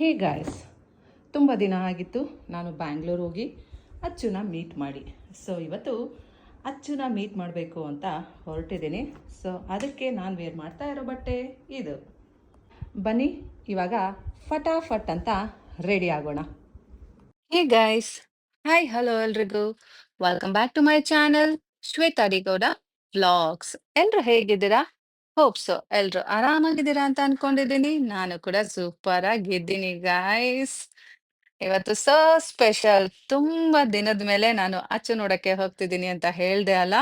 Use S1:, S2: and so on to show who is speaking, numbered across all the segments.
S1: Hey guys, ತುಂಬ ದಿನ ಆಗಿತ್ತು. ನಾನು ಬ್ಯಾಂಗ್ಳೂರ್ ಹೋಗಿ ಅಚ್ಚುನ ಮೀಟ್ ಮಾಡಿ. ಸೊ ಇವತ್ತು ಅಚ್ಚುನ ಮೀಟ್ ಮಾಡಬೇಕು ಅಂತ ಹೊರಟಿದ್ದೀನಿ. ಸೊ ಅದಕ್ಕೆ ನಾನು ವೇರ್ ಮಾಡ್ತಾ ಇರೋ ಬಟ್ಟೆ ಇದು. ಬನ್ನಿ, ಇವಾಗ ಫಟಾಫಟ್ ಅಂತ ರೆಡಿ ಆಗೋಣ.
S2: ಹೇ ಗಾಯ್ಸ್, ಹಾಯ್, ಹಲೋ ಎಲ್ರಿಗೂ. Welcome back to my channel Shweta D Gowda vlogs ಎಲ್ರು ಹೇಗಿದ್ದೀರಾ? ಹೋಪ್ಸ್ ಎಲ್ರು ಆರಾಮಾಗಿದ್ದೀರಾ ಅಂತ ಅನ್ಕೊಂಡಿದ್ದೀನಿ. ನಾನು ಕೂಡ ಸೂಪರ್ ಆಗಿದ್ದೀನಿ ಗಾಯ್ಸ್ ಇವತ್ತು ಸ ಸ್ಪೆಷಲ್ ತುಂಬಾ ದಿನದ ಮೇಲೆ ನಾನು ಅಚ್ಚು ನೋಡಕ್ಕೆ ಹೋಗ್ತಿದ್ದೀನಿ ಅಂತ ಹೇಳ್ದೆ ಅಲ್ಲ.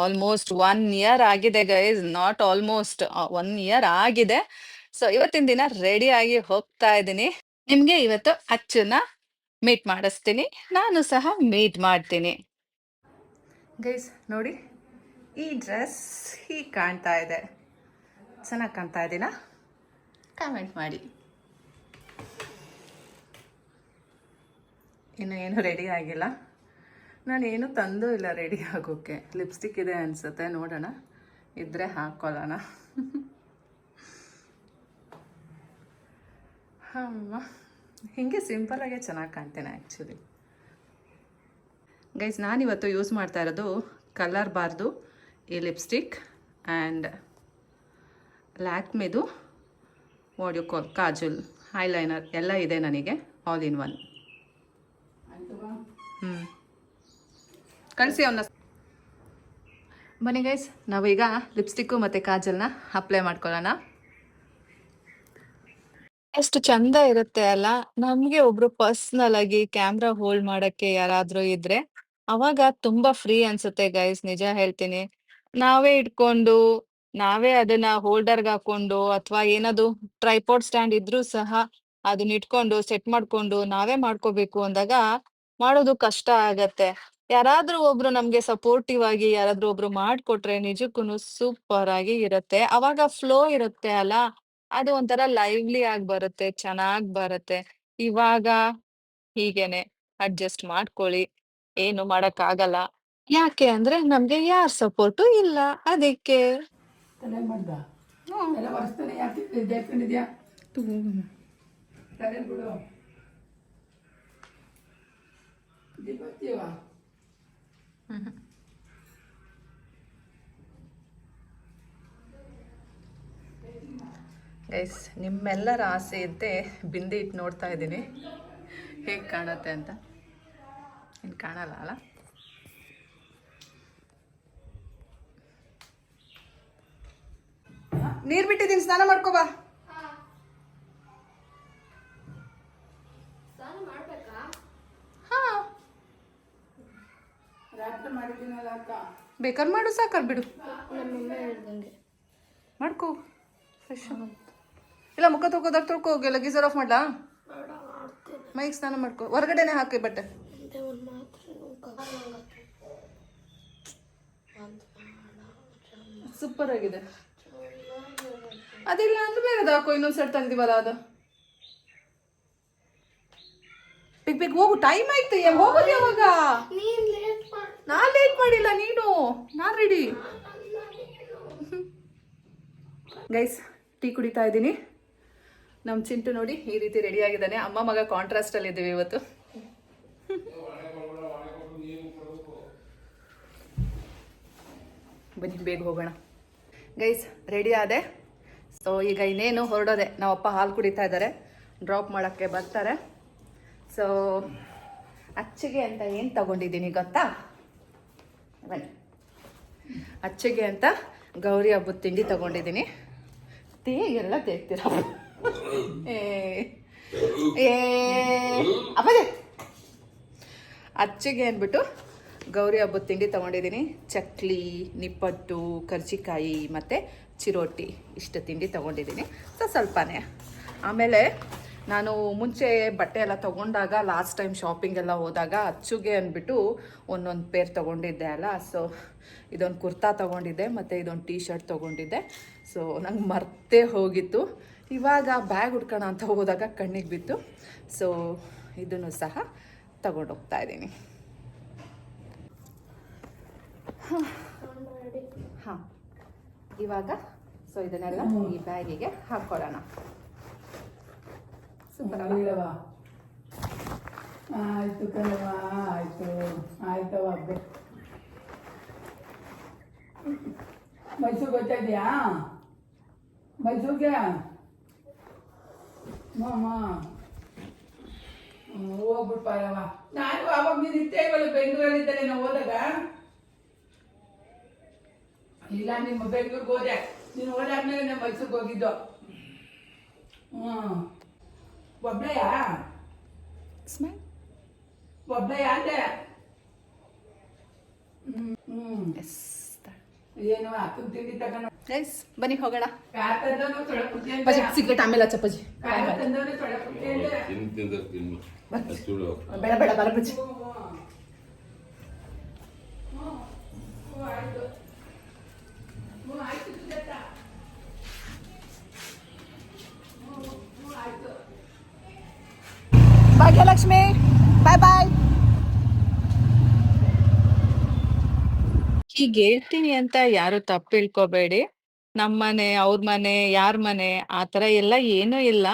S2: ಆಲ್ಮೋಸ್ಟ್ ಒನ್ ಇಯರ್ ಆಗಿದೆ guys not almost one year ಆಗಿದೆ. ಸೊ ಇವತ್ತಿನ ದಿನ ರೆಡಿ ಆಗಿ ಹೋಗ್ತಾ ಇದ್ದೀನಿ. ನಿಮ್ಗೆ ಇವತ್ತು ಅಚ್ಚುನ ಮೀಟ್ ಮಾಡಿಸ್ತೀನಿ. ನಾನು ಸಹ ಮೀಟ್ ಮಾಡ್ತೀನಿ.
S1: ಗೈಸ್ ನೋಡಿ, ಈ ಡ್ರೆಸ್ ಹೀಗೆ ಕಾಣ್ತಾ ಇದೆ. ಚೆನ್ನಾಗಿ ಕಾಣ್ತಾ ಇದ್ದೀನಾ ಕಾಮೆಂಟ್ ಮಾಡಿ. ಇನ್ನು ಏನು ರೆಡಿ ಆಗಿಲ್ಲ. ನಾನು ಏನು ತಂದೂ ಇಲ್ಲ ರೆಡಿ ಆಗೋಕ್ಕೆ ಲಿಪ್ಸ್ಟಿಕ್ ಇದೆ ಅನಿಸುತ್ತೆ, ನೋಡೋಣ. ಇದ್ದರೆ ಹಾಕ್ಕೊಳ್ಳೋಣ ಅಮ್ಮ, ಹೀಗೆ ಸಿಂಪಲಾಗೆ ಚೆನ್ನಾಗಿ ಕಾಣ್ತೇನೆ ಆ್ಯಕ್ಚುಲಿ ಗೈಸ್ ನಾನಿವತ್ತು ಯೂಸ್ ಮಾಡ್ತಾ ಇರೋದು ಕಲರ್ ಬಾರ್ದು ಈ ಲಿಪ್ಸ್ಟಿಕ್ ಆ್ಯಂಡ್ ಲ್ಯಾಕ್ಮೆದು ವಾಡಿಯೋ ಕಾಲ್ ಕಾಜುಲ್ ಐಲೈನರ್ ಎಲ್ಲ ಇದೆ ನನಗೆ ಆಲ್ ಇನ್ ಒನ್ ಹ್ಞೂ ಕಳಿಸಿ ಅವನ್ನ ಬನ್ನಿ ಗೈಸ್ ನಾವೀಗ ಲಿಪ್ಸ್ಟಿಕ್ಕು ಮತ್ತು ಕಾಜಲ್ನ ಅಪ್ಲೈ ಮಾಡ್ಕೊಳ್ಳೋಣ.
S2: ಎಷ್ಟು ಚಂದ ಇರುತ್ತೆ ಅಲ್ಲ? ನಮ್ಗೆ ಒಬ್ರು ಪರ್ಸನಲ್ ಆಗಿ ಕ್ಯಾಮ್ರಾ ಹೋಲ್ಡ್ ಮಾಡಕ್ಕೆ ಯಾರಾದ್ರೂ ಇದ್ರೆ ಅವಾಗ ತುಂಬಾ ಫ್ರೀ ಅನ್ಸುತ್ತೆ ಗೈಸ್ ನಿಜ ಹೇಳ್ತೀನಿ. ನಾವೇ ಇಟ್ಕೊಂಡು ನಾವೇ ಅದನ್ನ ಹೋಲ್ಡರ್ಗೆ ಹಾಕೊಂಡು ಅಥವಾ ಏನಾದ್ರು ಟ್ರೈಪಾಡ್ ಸ್ಟ್ಯಾಂಡ್ ಇದ್ರೂ ಸಹ ಅದನ್ನ ಇಟ್ಕೊಂಡು ಸೆಟ್ ಮಾಡ್ಕೊಂಡು ನಾವೇ ಮಾಡ್ಕೋಬೇಕು ಅಂದಾಗ ಮಾಡೋದು ಕಷ್ಟ ಆಗತ್ತೆ. ಯಾರಾದ್ರೂ ಒಬ್ರು ನಮ್ಗೆ ಸಪೋರ್ಟಿವ್ ಆಗಿ ಯಾರಾದ್ರೂ ಒಬ್ರು ಮಾಡ್ಕೊಟ್ರೆ ನಿಜಕ್ಕೂನು ಸೂಪರ್ ಆಗಿ ಇರತ್ತೆ. ಅವಾಗ ಫ್ಲೋ ಇರುತ್ತೆ ಅಲ್ಲ? ಅದು ಒಂಥರ ಲೈವ್ಲಿ ಆಗಿ ಬರುತ್ತೆ, ಚೆನ್ನಾಗ್ ಬರುತ್ತೆ. ಇವಾಗ ಹೀಗೇನೆ ಅಡ್ಜಸ್ಟ್ ಮಾಡ್ಕೊಳ್ಳಿ. ಏನು ಮಾಡಕ್ ಆಗಲ್ಲ ಯಾಕೆ ಅಂದ್ರೆ ನಮ್ಗೆ ಯಾರ್ ಸಪೋರ್ಟು ಇಲ್ಲ. ಅದಕ್ಕೆ.
S3: ತಲೆ ಮಾಡ್ದ? ತಲೆ ಒರೆಸ್ತಾನೆ ಯಾಕೆ ಇದ್ಯಾಕೊಂಡಿದ್ಯಾ ತಲೆ ಬಿಡು. ದೀಪತ್ತೀವ
S1: ಗೈಸ್ ನಿಮ್ಮೆಲ್ಲರ ಆಸೆ ಇದ್ದೆ ಬಿಂದಿ ಇಟ್ಟು ನೋಡ್ತಾ ಇದ್ದೀನಿ. ಹೇಗೆ ಕಾಣುತ್ತೆ ಅಂತ? ಇನ್ನು ಕಾಣಲ್ಲ ಅಲ್ಲ? ನೀರು ಬಿಟ್ಟಿದ್ದೀನಿ ಸ್ನಾನ ಮಾಡ್ಕೋ ಬಾ. ಬೇಕಾದ್ರೆ ಮಾಡು ಸಾಕಾರ್ ಬಿಡು. ಮಾಡ್ಕೋ. ಫ್ರೆಶ್ ಇಲ್ಲ ಮುಖ ತೊಳ್ಕೋದಾಗ ತೊಳ್ಕೋ ಹೋಗಿ ಗೀಸರ್ ಆಫ್ ಮಾಡ್ಲಾ? ಮೈಗೆ ಸ್ನಾನ ಮಾಡ್ಕೋ. ಹೊರಗಡೆನೆ ಹಾಕಿ ಬಟ್ಟೆ. ಸೂಪರ್ ಆಗಿದೆ. ಅದಿಲ್ಲ ಅಂದ್ರೆ ಬೇರೆದು ಹಾಕೋ ಇನ್ನೊಂದು ಸೆಟ್ ತಂದಿವಲ್ಲ ಅದು ಬಿಗ್ ಬಿಗ್ ಹೋಗು ಟೈಮ್ ಆಯ್ತು ಹೋಗೋದು ಯಾವಾಗ? ನಾನ್ ಲೇಟ್ ಮಾಡಿಲ್ಲ ನೀನು? ನಾನ್ ರೆಡಿ ಗೈಸ್ ಟೀ ಕುಡಿತಾ ಇದ್ದೀನಿ. ನಮ್ಮ ಚಿಂಟು ನೋಡಿ ಈ ರೀತಿ ರೆಡಿ ಆಗಿದ್ದಾನೆ. ಅಮ್ಮ ಮಗ ಕಾಂಟ್ರಾಸ್ಟ್ ಅಲ್ಲಿ ಇದ್ದೀವಿ ಇವತ್ತು. ಬನ್ನಿ ಬೇಗ ಹೋಗೋಣ. ಗೈಸ್ ರೆಡಿ ಆದೆ. ಸೊ ಈಗ ಇನ್ನೇನು ಹೊರಡೋದೆ. ನಮ್ಮಪ್ಪ ಹಾಲು ಕುಡಿತಾ ಇದ್ದಾರೆ ಡ್ರಾಪ್ ಮಾಡೋಕ್ಕೆ ಬರ್ತಾರೆ. ಸೊ ಅಚ್ಚಿಗೆ ಅಂತ ಏನು ತಗೊಂಡಿದ್ದೀನಿ ಗೊತ್ತಾ? ಬನ್ನಿ. ಅಚ್ಚಿಗೆ ಅಂತ ಗೌರಿ ಹಬ್ಬದ ತಿಂಡಿ ತಗೊಂಡಿದ್ದೀನಿ. ತೇಗೆಲ್ಲ ತೇಗ್ತೀರ? ಏ. ಅಚ್ಚಿಗೆ ಅಂದ್ಬಿಟ್ಟು ಗೌರಿ ಹಬ್ಬದ ತಿಂಡಿ ತಗೊಂಡಿದ್ದೀನಿ. ಚಕ್ಲಿ, ನಿಪ್ಪಟ್ಟು, ಕರ್ಜಿಕಾಯಿ ಮತ್ತು ಚಿರೋಟಿ ಇಷ್ಟು ತಿಂಡಿ ತೊಗೊಂಡಿದ್ದೀನಿ. ಸೊ ಸ್ವಲ್ಪನೇ. ಆಮೇಲೆ ನಾನು ಮುಂಚೆ ಬಟ್ಟೆ ಎಲ್ಲ ತೊಗೊಂಡಾಗ ಲಾಸ್ಟ್ ಟೈಮ್ ಶಾಪಿಂಗ್ ಎಲ್ಲ ಹೋದಾಗ ಅಚ್ಚುಗೆ ಅಂದ್ಬಿಟ್ಟು ಒಂದೊಂದು ಪೇರ್ ತೊಗೊಂಡಿದ್ದೆ ಅಲ್ಲ. ಸೊ ಇದೊಂದು ಕುರ್ತಾ ತೊಗೊಂಡಿದ್ದೆ ಮತ್ತು ಇದೊಂದು ಟೀ ಶರ್ಟ್ ತೊಗೊಂಡಿದ್ದೆ. ಸೊ ನಂಗೆ ಮರ್ತೇ ಹೋಗಿತ್ತು. ಇವಾಗ ಬ್ಯಾಗ್ ಹುಡ್ಕೋಣ ಅಂತ ಹೋದಾಗ ಕಣ್ಣಿಗೆ ಬಿತ್ತು ಸೊ ಇದನ್ನು ಸಹ ತಗೊಂಡೋಗ್ತಾ ಇದ್ದೀನಿ. ಹಾಂ. ಇವಾಗ ಸೊ ಇದನ್ನೆಲ್ಲ ಈ ಬ್ಯಾಗಿಗೆ ಹಾಕ್ಕೊಳ್ಳೋಣ ಸೂಪರ್
S3: ಆಯ್ತು ಕಣವ ಆಯ್ತು. ಆಯ್ತವ ಹಬ್ಬ. ಮೈಸೂರಿಗೆ ಹೋಗ್ತಾ ಇದೆಯಾ ಮೈಸೂರಿಗೆ? ಮಾಮ. ಹೋಗ್ಬಿಟ್ಟು ಪಾಯವ ನಾನು ಅವಾಗ ನೀನು ಇರ್ತೇ ಇವಲ್ಲ ಬೆಂಗಳೂರಲ್ಲಿ ಇದ್ದರೆ ನಾವು ಹೋದಾಗ. ಇಲ್ಲ ನಿಮ್ಮ ಬೆಂಗಳೂರಿಗೆ ಹೋದೆ ನೀನು ಹೋದಾದ್ಮೇಲೆ ನಮ್ಮ ಮೈಸೂರಿಗೆ ಹೋಗಿದ್ದು ಹ್ಞೂ ಒಬ್ಳೆಯಾ
S1: ಸ್ಮೈಲ್
S3: ಒಬ್ಳೆಯ ಅಂದೆ ಹ್ಮ್
S1: ಎಸ್
S3: ಏನು ಅಕ್ಕನ ತಿಂಡಿ ತಗೊಂಡು
S1: ಗೈಸ್ ಬನ್ನಿ ಹೋಗೋಣ ಪಜಿ ಸಿಗರೇಟ್ ಆಮೇಲೆ
S4: ಅದು ಸುಳ್ಳು
S1: ಬೇಡ ಬೇಡ ಬರ ಬಜ್ಜಿ
S3: ಆಯ್ತು ಹ್ಞೂ ಆಯ್ತು ಸುಜಾತ ಹ್ಞೂ ಆಯ್ತು
S1: ಭಾಗ್ಯಲಕ್ಷ್ಮಿ ಬಾಯ್ ಬಾಯ್
S2: ಹೀಗೆ ಹೇಳ್ತೀನಿ ಅಂತ ಯಾರು ತಪ್ಪು ಇಳ್ಕೋಬೇಡಿ ನಮ್ಮನೆ ಅವ್ರ ಮನೆ, ಯಾರ್ ಮನೆ, ಆ ತರ ಎಲ್ಲ ಏನೂ ಇಲ್ಲ.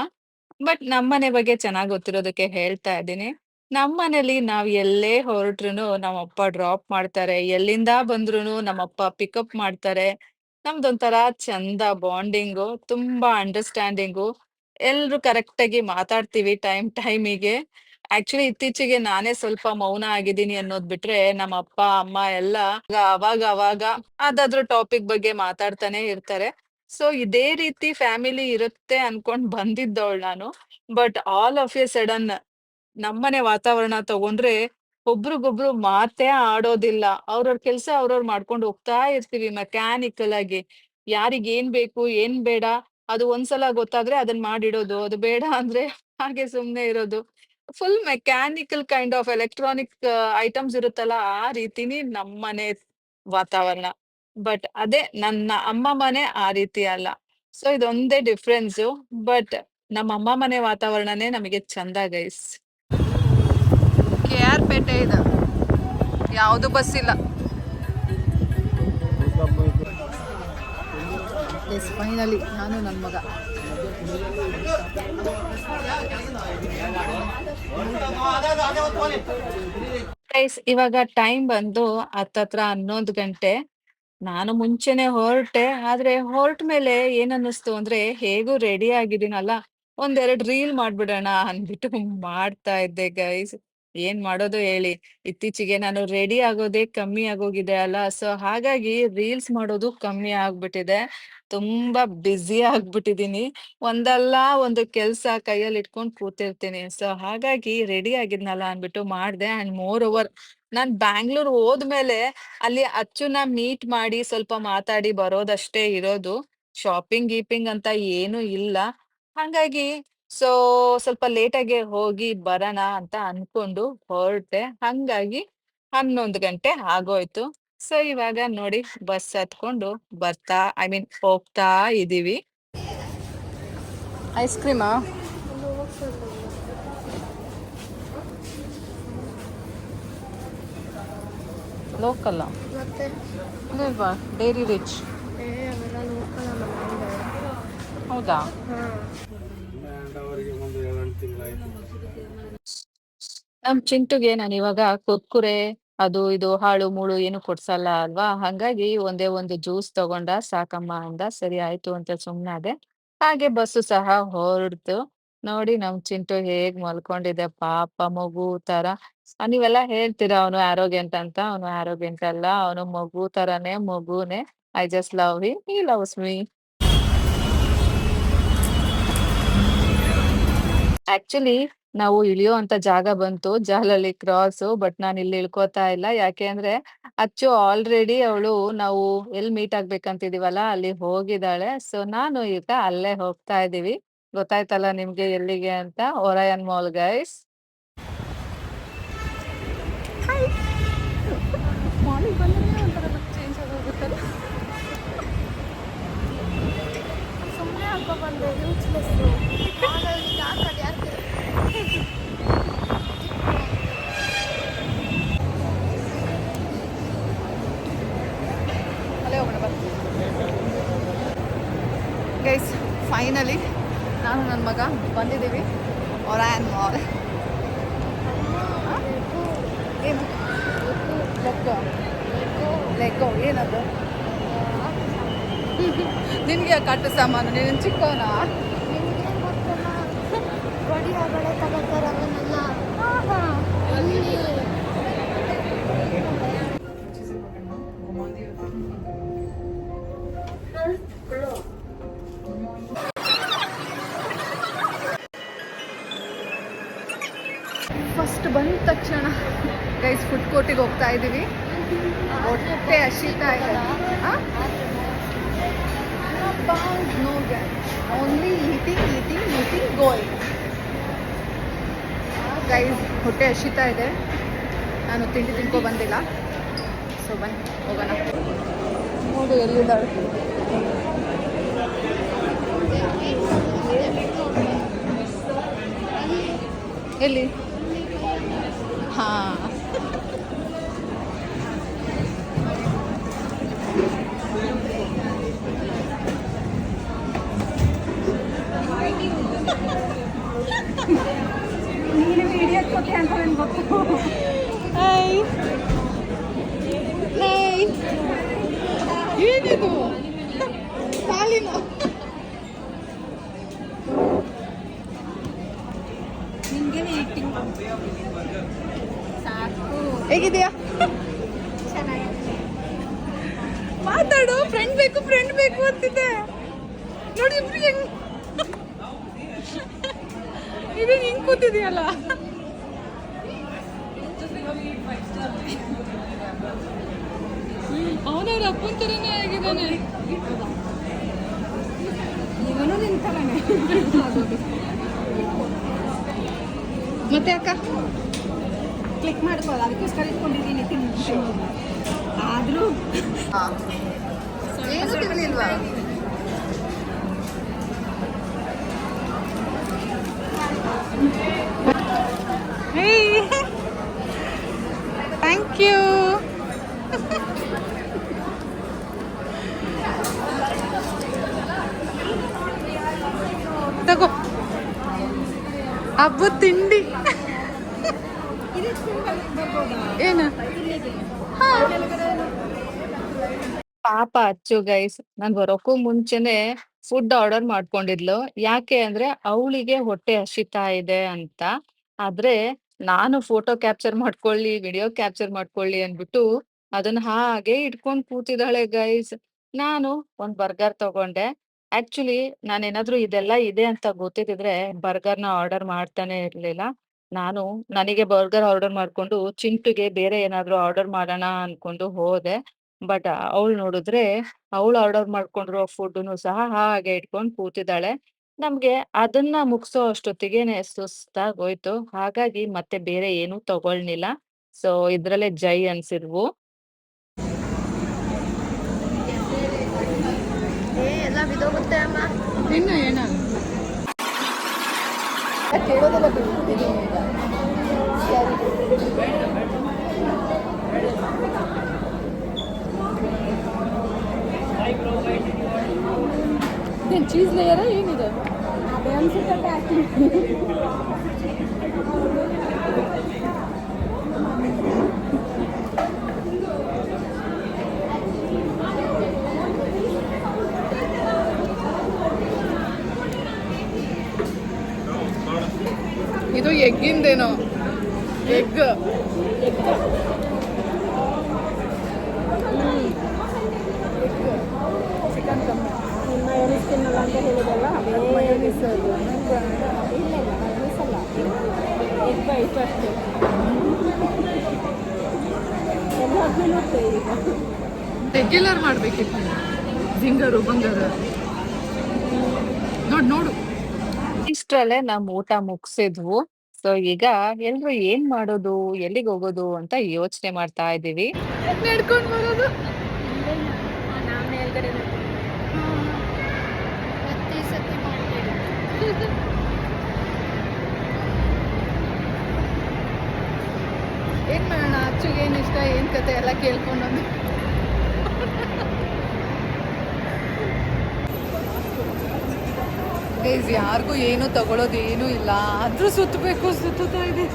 S2: ಬಟ್ ನಮ್ಮನೆ ಬಗ್ಗೆ ಚೆನ್ನಾಗ್ ಗೊತ್ತಿರೋದಕ್ಕೆ ಹೇಳ್ತಾ ಇದ್ದೀನಿ. ನಮ್ಮನೇಲಿ ನಾವ್ ಎಲ್ಲೇ ಹೊರಟ್ರುನು ನಮ್ಮಪ್ಪ ಡ್ರಾಪ್ ಮಾಡ್ತಾರೆ. ಎಲ್ಲಿಂದ ಬಂದ್ರು ನಮ್ಮಪ್ಪ ಪಿಕಪ್ ಮಾಡ್ತಾರೆ. ನಮ್ದೊಂಥರ ಚಂದ ಬಾಂಡಿಂಗು, ತುಂಬಾ ಅಂಡರ್ಸ್ಟ್ಯಾಂಡಿಂಗು. ಎಲ್ರು ಕರೆಕ್ಟ್ ಆಗಿ ಮಾತಾಡ್ತೀವಿ ಟೈಮ್ ಟೈಮಿಗೆ ಆಕ್ಚುಲಿ ಇತ್ತೀಚೆಗೆ ನಾನೇ ಸ್ವಲ್ಪ ಮೌನ ಆಗಿದ್ದೀನಿ ಅನ್ನೋದ್ ಬಿಟ್ರೆ ನಮ್ಮ ಅಪ್ಪ, ಅಮ್ಮ ಎಲ್ಲ ಅವಾಗ ಅವಾಗ ಅದಾದ್ರೂ ಟಾಪಿಕ್ ಬಗ್ಗೆ ಮಾತಾಡ್ತಾನೆ ಇರ್ತಾರೆ. ಸೊ ಇದೇ ರೀತಿ ಫ್ಯಾಮಿಲಿ ಇರುತ್ತೆ ಅನ್ಕೊಂಡ್ ಬಂದಿದ್ದವಳು ನಾನು. But all of a sudden ನಮ್ಮನೆ ವಾತಾವರಣ ತಗೊಂಡ್ರೆ ಒಬ್ರಿಗೊಬ್ರು ಮಾತೇ ಆಡೋದಿಲ್ಲ. ಅವ್ರವ್ರ ಕೆಲ್ಸ ಅವ್ರವ್ರು ಮಾಡ್ಕೊಂಡು ಹೋಗ್ತಾ ಇರ್ತೀವಿ ಮೆಕ್ಯಾನಿಕಲ್ ಆಗಿ. ಯಾರಿಗ್ ಏನ್ ಬೇಕು, ಏನ್ ಬೇಡ. ಅದು ಒಂದ್ಸಲ ಗೊತ್ತಾದ್ರೆ ಅದನ್ನ ಮಾಡಿಡೋದು, ಅದು ಬೇಡ ಅಂದ್ರೆ ಹಾಗೆ ಸುಮ್ನೆ ಇರೋದು. Full mechanical kind of electronic items ಇರುತ್ತಲ್ಲ ಆ ರೀತಿನೇ ನಮ್ಮನೆ ವಾತಾವರಣ. ಬಟ್ ಅದೇ ನನ್ನ ಅಮ್ಮ ಮನೆ ಆ ರೀತಿ ಅಲ್ಲ. ಸೊ ಇದೊಂದೇ ಡಿಫ್ರೆನ್ಸ್ ಬಟ್ ನಮ್ಮ ಅಮ್ಮ ಮನೆ ವಾತಾವರಣನೇ ನಮಗೆ ಚಂದ ಗೈಸ್
S1: ಕೆ ಆರ್ ಪೇಟೆ ಇದು. ಯಾವುದು ಬಸ್ ಇಲ್ಲ. ಎಸ್ ಫೈನಲಿ ನಾನು ನನ್ನ ಮಗ.
S2: ಇವಾಗ ಟೈಮ್ ಬಂದು ಹತ್ತತ್ರ ಹನ್ನೊಂದು ಗಂಟೆ. ನಾನು ಮುಂಚೆನೆ ಹೊರಟೆ, ಆದ್ರೆ ಹೊರಟ ಮೇಲೆ ಏನನ್ನಿಸ್ತು ಅಂದ್ರೆ, ಹೇಗೂ ರೆಡಿ ಆಗಿದ್ದೀನಲ್ಲ, ಒಂದೆರಡು ರೀಲ್ ಮಾಡ್ಬಿಡೋಣ ಅಂದ್ಬಿಟ್ಟು ಮಾಡ್ತಾ ಇದ್ದೆ ಗೈಸ್ ಏನ್ ಮಾಡೋದು ಹೇಳಿ. ಇತ್ತೀಚೆಗೆ ನಾನು ರೆಡಿ ಆಗೋದೇ ಕಮ್ಮಿ ಆಗೋಗಿದೆ ಅಲ್ಲ. ಸೊ ಹಾಗಾಗಿ ರೀಲ್ಸ್ ಮಾಡೋದು ಕಮ್ಮಿ ಆಗ್ಬಿಟ್ಟಿದೆ. ತುಂಬಾ ಬ್ಯುಸಿ ಆಗ್ಬಿಟ್ಟಿದೀನಿ. ಒಂದಲ್ಲ ಒಂದು ಕೆಲ್ಸ ಕೈಯಲ್ಲಿ ಇಟ್ಕೊಂಡು ಕೂತಿರ್ತೀನಿ. ಸೊ ಹಾಗಾಗಿ ರೆಡಿ ಆಗಿದ್ನಲ್ಲ ಅನ್ಬಿಟ್ಟು ಮಾಡ್ದೆ. ಅಂಡ್ ಮೋರ್ ಓವರ್ ನಾನ್ ಬ್ಯಾಂಗ್ಳೂರ್ ಹೋದ್ಮೇಲೆ ಅಲ್ಲಿ ಅಚ್ಚುನ ಮೀಟ್ ಮಾಡಿ ಸ್ವಲ್ಪ ಮಾತಾಡಿ ಬರೋದಷ್ಟೇ ಇರೋದು. ಶಾಪಿಂಗ್ ಗೀಪಿಂಗ್ ಅಂತ ಏನು ಇಲ್ಲ. ಹಂಗಾಗಿ ಸೊ ಸ್ವಲ್ಪ ಲೇಟ್ ಆಗಿ ಹೋಗಿ ಬರೋಣ ಅಂತ ಅನ್ಕೊಂಡು ಹೊರಟೆ. ಹಂಗಾಗಿ ಹನ್ನೊಂದು ಗಂಟೆ ಆಗೋಯ್ತು. ಸೊ ಇವಾಗ ನೋಡಿ ಬಸ್ ಹತ್ಕೊಂಡು ಬರ್ತಾ ಐ ಮೀನ್ ಹೋಗ್ತಾ ಇದೀವಿ.
S1: ಐಸ್ ಕ್ರೀಮಾ ಲೋಕಲ್ ಡೈರಿ ರಿಚ್ ಹೌದಾ?
S2: ನಮ್ ಚಿಂಟುಗೆ ನಾನು ಇವಾಗ ಕುರ್ಕುರೆ, ಅದು ಇದು ಹಾಳು ಮೂಳು ಏನು ಕೊಡ್ಸಲ್ಲ ಅಲ್ವಾ? ಹಂಗಾಗಿ ಒಂದೇ ಒಂದು ಜ್ಯೂಸ್ ತಗೊಂಡ ಸಾಕಮ್ಮ ಅಂದ, ಸರಿ ಆಯ್ತು ಅಂತ ಸುಮ್ನಾದೆ. ಹಾಗೆ ಬಸ್ಸು ಸಹ ಹೊರಡ್ತು. ನೋಡಿ ನಮ್ ಚಿಂಟು ಹೇಗ್ ಮಲ್ಕೊಂಡಿದೆ, ಪಾಪ ಮಗು ತರ. ನೀವೆಲ್ಲ ಹೇಳ್ತೀರಾ ಅವನು ಆರೋಗ್ಯಂಟ್ ಅಂತ? ಅವನು ಆರೋಗ್ಯಂಟ್ ಅಲ್ಲ, ಅವನು ಮಗು ತರನೇ ಮಗುನೇ. I just love he he loves me actually ನಾವು ಇಳಿಯೋ ಅಂತ ಜಾಗ ಬಂತು. ಜಾಲಲ್ಲಿ ಕ್ರಾಸ್ ಬಟ್ ನಾನು ಇಲ್ಲಿ ಇಳ್ಕೋತಾ ಇಲ್ಲ. ಯಾಕೆ ಅಂದ್ರೆ, ಅಚ್ಚು ಆಲ್ರೆಡಿ ಅವಳು ನಾವು ಎಲ್ಲಿ ಮೀಟ್ ಆಗ್ಬೇಕಂತಿದೀವಲ್ಲ, ಅಲ್ಲಿ ಹೋಗಿದ್ದಾಳೆ. ಸೊ ನಾನು ಈಗ ಅಲ್ಲೇ ಹೋಗ್ತಾ ಇದೀವಿ ಗೊತ್ತಾಯ್ತಲ್ಲ ನಿಮ್ಗೆ ಎಲ್ಲಿಗೆ ಅಂತ? ಒರಯನ್ ಮಾಲ್ ಗೈಸ್
S5: ಸುಮ್ಮನೆ ಹಾಕೋ ಬಂದೆ ಯೂಸ್ಲೆಸ್ಸು ಹಾಗಾಗಿ ಹಾಕೋದು ಯಾಕೆ
S1: ಅಲ್ಲೇ ಹೋಗೋಣ ಬರ್ತೀವಿ ಗೈಸ್ ಫೈನಲಿ ನಾನು ನನ್ನ ಮಗ ಬಂದಿದ್ದೀವಿ. ಅವರ ಆ್ಯಂಡ್ ಮಾಲ್ ಏನು? ಲೆಕ್ಕೋ ಲೆಕ್ಕೋ ಏನದು? ನಿನಗೆ ಕಟ್ಟು ಸಾಮಾನು? ನೀನು ಚಿಕ್ಕವನಾ?
S5: ನಿಮ್ಗೇನ್
S1: ತಕ್ಷಣ ಗೈಸ್ ಫುಡ್ ಕೋರ್ಟಿಗೆ ಹೋಗ್ತಾ ಇದ್ದೀವಿ ಹೊಟ್ಟೆ ಹಸಿತಾ ಇದೆ. No only eating eating eating going guys ಹೊಟ್ಟೆ ಹಸಿತಾ ಇದೆ. ನಾನು ತಿಂಡಿ ತಿನ್ಕೊ ಬಂದಿಲ್ಲ. ಸೊ ಬನ್ನಿ, ಹೋಗೋಣ. ನೋಡಿ, ಎಲ್ಲಿದ್ದಾಳೆ? ಎಲ್ಲಿ? ಹಾಂ ಹಾಯ್ ಹಾಯ್ ಏನಿದು ಸಾಲಿನ ಹೇಗಿದೆಯಾ ಮಾತಾಡು ಫ್ರೆಂಡ್ ಬೇಕು ಫ್ರೆಂಡ್ ಬೇಕು ಅಂತಿದ್ದೆ ನೋಡಿ ಇಬ್ರು ಹೆಂಗ್ ಇದು ಹಿಂಗ್ ಕೂತಿದೆಯಲ್ಲ ಅವನವ್ರ ಅಪ್ಪನ ಥರನೇ ಆಗಿದ್ದಾನೆ ಇವನು ನಿಂತಾನೆ ಮತ್ತೆ ಅಕ್ಕ
S6: ಕ್ಲಿಕ್ ಮಾಡ್ಕೊಳ್ಳ ಅದಕ್ಕೋಸ್ಕರ ಇಟ್ಕೊಂಡಿದ್ದೀನಿ ತಿನ್ನು ಆದರೂ
S1: ಏನು ತಿನ್ನಲಿಲ್ವಾ ಥ್ಯಾಂಕ್ ಯು ತಗೋ. ಹಬ್ಬದ ತಿಂಡಿ ಏನು
S2: ಪಾಪ ಅಚ್ಚು ಗೈಸ್ ನಾನ್ ಬರೋಕ್ಕೂ ಮುಂಚೆನೆ ಫುಡ್ ಆರ್ಡರ್ ಮಾಡ್ಕೊಂಡಿದ್ಲು. ಯಾಕೆ ಅಂದ್ರೆ ಅವಳಿಗೆ ಹೊಟ್ಟೆ ಹಸಿತಾ ಇದೆ ಅಂತ. ಆದ್ರೆ ನಾನು ಫೋಟೋ ಕ್ಯಾಪ್ಚರ್ ಮಾಡ್ಕೊಳ್ಳಿ ವಿಡಿಯೋ ಕ್ಯಾಪ್ಚರ್ ಮಾಡ್ಕೊಳ್ಳಿ ಅನ್ಬಿಟ್ಟು ಅದನ್ನ ಹಾಗೆ ಇಟ್ಕೊಂಡ್ ಕೂತಿದ್ದಾಳೆ ಗೈಸ್ ನಾನು ಒಂದ್ ಬರ್ಗರ್ ತಗೊಂಡೆ. ಆಕ್ಚುಲಿ ನಾನೇನಾದ್ರೂ ಇದೆಲ್ಲ ಇದೆ ಅಂತ ಗೊತ್ತಿದ್ರೆ ಬರ್ಗರ್ನ ಆರ್ಡರ್ ಮಾಡ್ತಾನೆ ಇರ್ಲಿಲ್ಲ. ನಾನು ನನಗೆ ಬರ್ಗರ್ ಆರ್ಡರ್ ಮಾಡ್ಕೊಂಡು ಚಿಂಟುಗೆ ಬೇರೆ ಏನಾದ್ರು ಆರ್ಡರ್ ಮಾಡೋಣ ಅನ್ಕೊಂಡು ಹೋದೆ. ಬಟ್ ಅವಳು ನೋಡಿದ್ರೆ ಅವಳು ಆರ್ಡರ್ ಮಾಡ್ಕೊಂಡಿರೋ ಫುಡ್ನು ಸಹ ಹಾಗೆ ಇಟ್ಕೊಂಡು ಕೂತಿದ್ದಾಳೆ. ನಮ್ಗೆ ಅದನ್ನ ಮುಗಿಸೋ ಅಷ್ಟೊತ್ತಿಗೆನೆ ಸುಸ್ತಾಗೋಯ್ತು. ಹಾಗಾಗಿ ಮತ್ತೆ ಬೇರೆ ಏನೂ ತಗೊಳ್ನಿಲ್ಲ. ಸೊ ಇದ್ರಲ್ಲೇ ಜೈ ಅನ್ಸಿದ್ವು.
S5: ಏ ಎಲ್ಲ ಬಿದೋಗುತ್ತೆ ಅಮ್ಮ.
S1: ಇನ್ನು ಏನ ಕೇಳೋದೆಲ್ಲ ಬಿಡ್ತೀನಿ ಇದೇನು ಚೀಸ್ ಲೇಯರ ಏನಿದೆ
S6: ಅದೇ ಅನ್ಸುತ್ತೆ
S1: ಇದು ಎಗ್ಗಿಂದೇನೋ? ಎಗ್. ರೆಗ್ಯುಲರ್ ಮಾಡ್ಬೇಕಿತ್ತು. ಜಿಂಗರು ಬಂಗಾರ. ನೋಡ್ ನೋಡು.
S2: ಇಷ್ಟರಲ್ಲೇ ನಮ್ಮ ಊಟ ಮುಗ್ಸಿದ್ವು. ಸೊ ಈಗ ಎಲ್ರು ಏನ್ ಮಾಡೋದು, ಎಲ್ಲಿಗೆ ಹೋಗೋದು ಅಂತ ಯೋಚನೆ ಮಾಡ್ತಾ ಇದೀವಿ
S1: ನಡ್ಕೊಂಡ್ ಬರೋದು. ಏನ್ ಮಾಡೋಣ? ಅಚ್ಚುಗೆ ಏನ್ ಇಷ್ಟ? ಏನ್ ಕತೆ? ಎಲ್ಲ ಕೇಳ್ಕೊಂಡು ಗೈಸ್ ಯಾರಿಗೂ ಏನು ತಗೊಳ್ಳೋದು ಏನೂ ಇಲ್ಲ. ಆದರೂ ಸುತ್ತಬೇಕು ಸುತ್ತುತ್ತಾ ಇದೆ.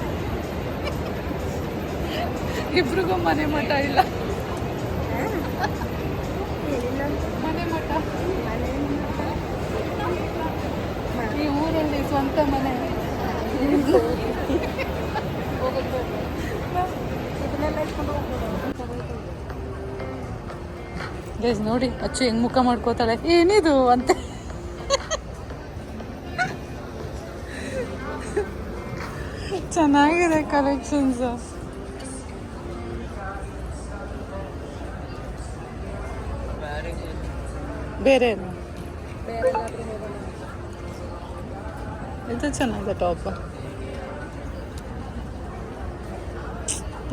S1: ಇಬ್ರಿಗೂ ಮನೆ ಮಠ ಇಲ್ಲ. ಮನೆ ಮಠ. ಈ ಊರಲ್ಲಿ ಸ್ವಂತ ಮನೆ. ಗೈಸ್ ನೋಡಿ, ಅಚ್ಚು ಹೆಂಗ್ ಮುಖ ಮಾಡ್ಕೋತಾಳೆ. ಏನಿದು ಅಂತ? ಚೆನ್ನಾಗಿದೆ ಕಲೆಕ್ಷನ್ಸ್ ಬೇರೆ ಏನು? ಇದು ಚೆನ್ನಾಗಿದೆ ಟಾಪ್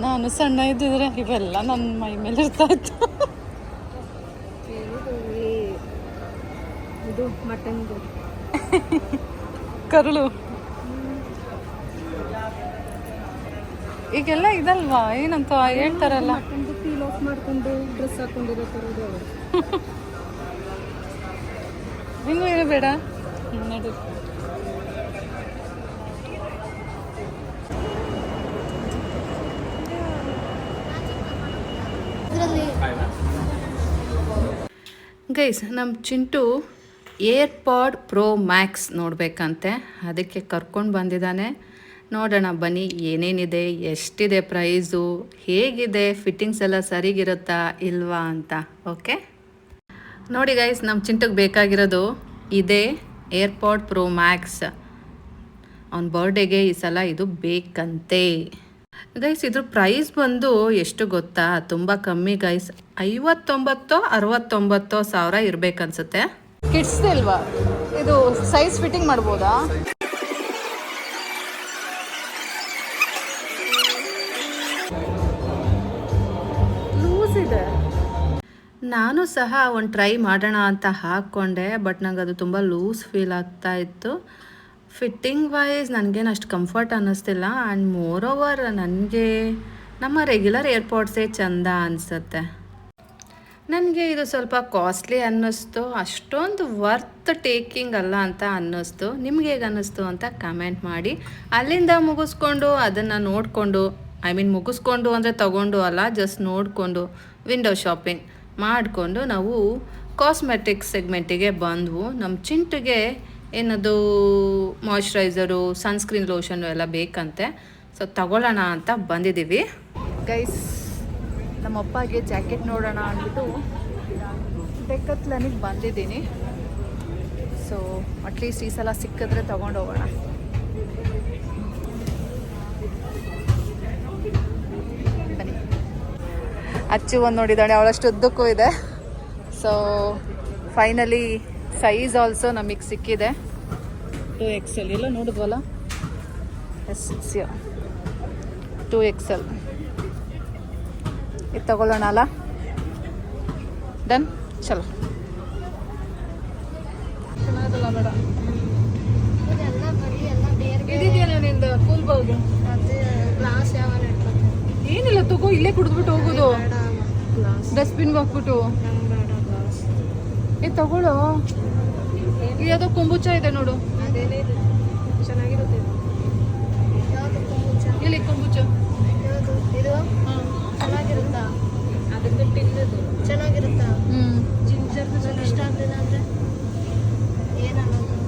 S1: ನಾನು ಸಣ್ಣ ಇದ್ದಿದ್ರೆ ಇವೆಲ್ಲ ನನ್ನ ಮೈ ಮೇಲೆ ಇರ್ತಾ ಇತ್ತು
S6: ಇದು ಮಟನ್
S1: ಕರುಳು ಈಗೆಲ್ಲ ಇದಲ್ವಾ? ಏನಂತ ಹೇಳ್ತಾರಲ್ಲ.
S6: ಪೀಲ್ ಆಫ್ ಮಾಡ್ಕೊಂಡು ಡ್ರೆಸ್ ಹಾಕೊಂಡಿರೋ ಥರದ್ದು.
S1: ಹಿಂಗೂ ಏನು ಬೇಡ? ಹ್ಮ್, ಗೈಸ್ ನಮ್ಮ ಚಿಂಟು ಏರ್ಪಾಡ್ ಪ್ರೋ ಮ್ಯಾಕ್ಸ್ ನೋಡಬೇಕಂತೆ. ಅದಕ್ಕೆ ಕರ್ಕೊಂಡು ಬಂದಿದ್ದಾನೆ. ನೋಡೋಣ ಬನ್ನಿ, ಏನೇನಿದೆ, ಎಷ್ಟಿದೆ ಪ್ರೈಸು, ಹೇಗಿದೆ, ಫಿಟ್ಟಿಂಗ್ಸ್ ಎಲ್ಲ ಸರಿಗಿರುತ್ತಾ ಇಲ್ವಾ ಅಂತ, ಓಕೆ? ನೋಡಿ ಗೈಸ್ ನಮ್ಮ ಚಿಂಟಕ್ಕೆ ಬೇಕಾಗಿರೋದು ಇದೇ ಏರ್ಪಾಡ್ ಪ್ರೋ ಮ್ಯಾಕ್ಸ್ ಅವ್ನ ಬರ್ಡೇಗೆ ಈ ಸಲ ಇದು ಬೇಕಂತೆ. ಗೈಸ್ ಇದ್ರ ಪ್ರೈಸ್ ಬಂದು ಎಷ್ಟು ಗೊತ್ತಾ? ತುಂಬ ಕಮ್ಮಿ ಗೈಸ್ ಐವತ್ತೊಂಬತ್ತೋ, ಅರವತ್ತೊಂಬತ್ತೋ ಸಾವಿರ ಇರಬೇಕನ್ಸುತ್ತೆ. ಕಿಡ್ಸ್ ಇಲ್ವಾ? ಇದು ಸೈಜ್ ಫಿಟ್ಟಿಂಗ್ ಮಾಡ್ಬೋದಾ? ನಾನು ಸಹ ಒಂದು ಟ್ರೈ ಮಾಡೋಣ ಅಂತ ಹಾಕ್ಕೊಂಡೆ, ಬಟ್ ನಂಗೆ ಅದು ತುಂಬ ಲೂಸ್ ಫೀಲ್ ಆಗ್ತಾ ಇತ್ತು. ಫಿಟ್ಟಿಂಗ್ ವೈಸ್ ನನಗೇನು ಅಷ್ಟು ಕಂಫರ್ಟ್ ಅನ್ನಿಸ್ತಿಲ್ಲ. ಆ್ಯಂಡ್ ಮೋರ್ ಓವರ್ ನನಗೆ ನಮ್ಮ ರೆಗ್ಯುಲರ್ ಏರ್ಪೋರ್ಟ್ಸೇ ಚಂದ ಅನಿಸುತ್ತೆ. ನನಗೆ ಇದು ಸ್ವಲ್ಪ ಕಾಸ್ಟ್ಲಿ ಅನ್ನಿಸ್ತು. ಅಷ್ಟೊಂದು ವರ್ತ್ ಟೇಕಿಂಗ್ ಅಲ್ಲ ಅಂತ ಅನ್ನಿಸ್ತು. ನಿಮ್ಗೆ ಹೇಗೆ ಅನ್ನಿಸ್ತು ಅಂತ ಕಮೆಂಟ್ ಮಾಡಿ. ಅಲ್ಲಿಂದ ಮುಗಿಸ್ಕೊಂಡು ಅದನ್ನು ನೋಡಿಕೊಂಡು, ಐ ಮೀನ್ ಮುಗಿಸ್ಕೊಂಡು ಅಂದರೆ ತಗೊಂಡು ಅಲ್ಲ, ಜಸ್ಟ್ ನೋಡಿಕೊಂಡು ವಿಂಡೋ ಶಾಪಿಂಗ್. ಮಾಡಿಕೊಂಡು ನಾವು ಕಾಸ್ಮೆಟಿಕ್ಸ್ ಸೆಗ್ಮೆಂಟಿಗೆ ಬಂದವು. ನಮ್ಮ ಚಿಂಟಿಗೆ ಏನದು ಮಾಯ್ಶ್ಚರೈಸರು ಸನ್ಸ್ಕ್ರೀನ್ ಲೋಷನು ಎಲ್ಲ ಬೇಕಂತೆ. ಸೊ ತಗೊಳ್ಳೋಣ ಅಂತ ಬಂದಿದ್ದೀವಿ. ಗೈಸ್ ನಮ್ಮ ಅಪ್ಪಗೆ ಜಾಕೆಟ್ ನೋಡೋಣ ಅಂದ್ಬಿಟ್ಟು ಬೆಕ್ಕತ್ಲನಿಗೆ ಬಂದಿದ್ದೀನಿ. ಸೊ ಅಟ್ಲೀಸ್ಟ್ ಈ ಸಲ ಸಿಕ್ಕಿದ್ರೆ ತಗೊಂಡು ಹೋಗೋಣ ಅಚ್ಚು ಒಂದು ನೋಡಿದ್ದಾಳೆ ಅವಳಷ್ಟು ಉದ್ದಕ್ಕೂ ಇದೆ. ಸೊ ಫೈನಲಿ ಸೈಜ್ ಆಲ್ಸೋ ನಮಗೆ ಸಿಕ್ಕಿದೆ. ಟು ಎಲ್ ಎಲ್ಲ ನೋಡಿದ್ವಲ್ಲ? ಎಸ್ ಎಕ್ಸ್ ಎಲ್ ಇದು ತಗೊಳ್ಳೋಣ ಅಲ್ಲ? ಡನ್ ಚಲೋ. ಚೆನ್ನಾಗಿಲ್ಲ ಬೇಡ.
S5: ಇದೆಯಲ್ಲ ಬರೀ ಎಲ್ಲ ಬೇರೆ ಬೇರೆ
S1: ಇದಿದೆಯಲ್ಲ ನಿಂದು ಕೂಲ್ ಬೌಲ್ ಇಲ್ಲೇ ಕುಡಿದ್ಬಿಟ್ಟು ಹೋಗೋದು. ಡಸ್ಟ್ಬಿನ್ಗೆ ಹಾಕ್ಬಿಟ್ಟು. ಏ, ತಗೊಳ್ಳೋ. ಯಾವುದೋ ಕೊಂಬುಚ ಇದೆ ನೋಡು. ಇಲ್ಲಿ ಕೊಂಬುಚ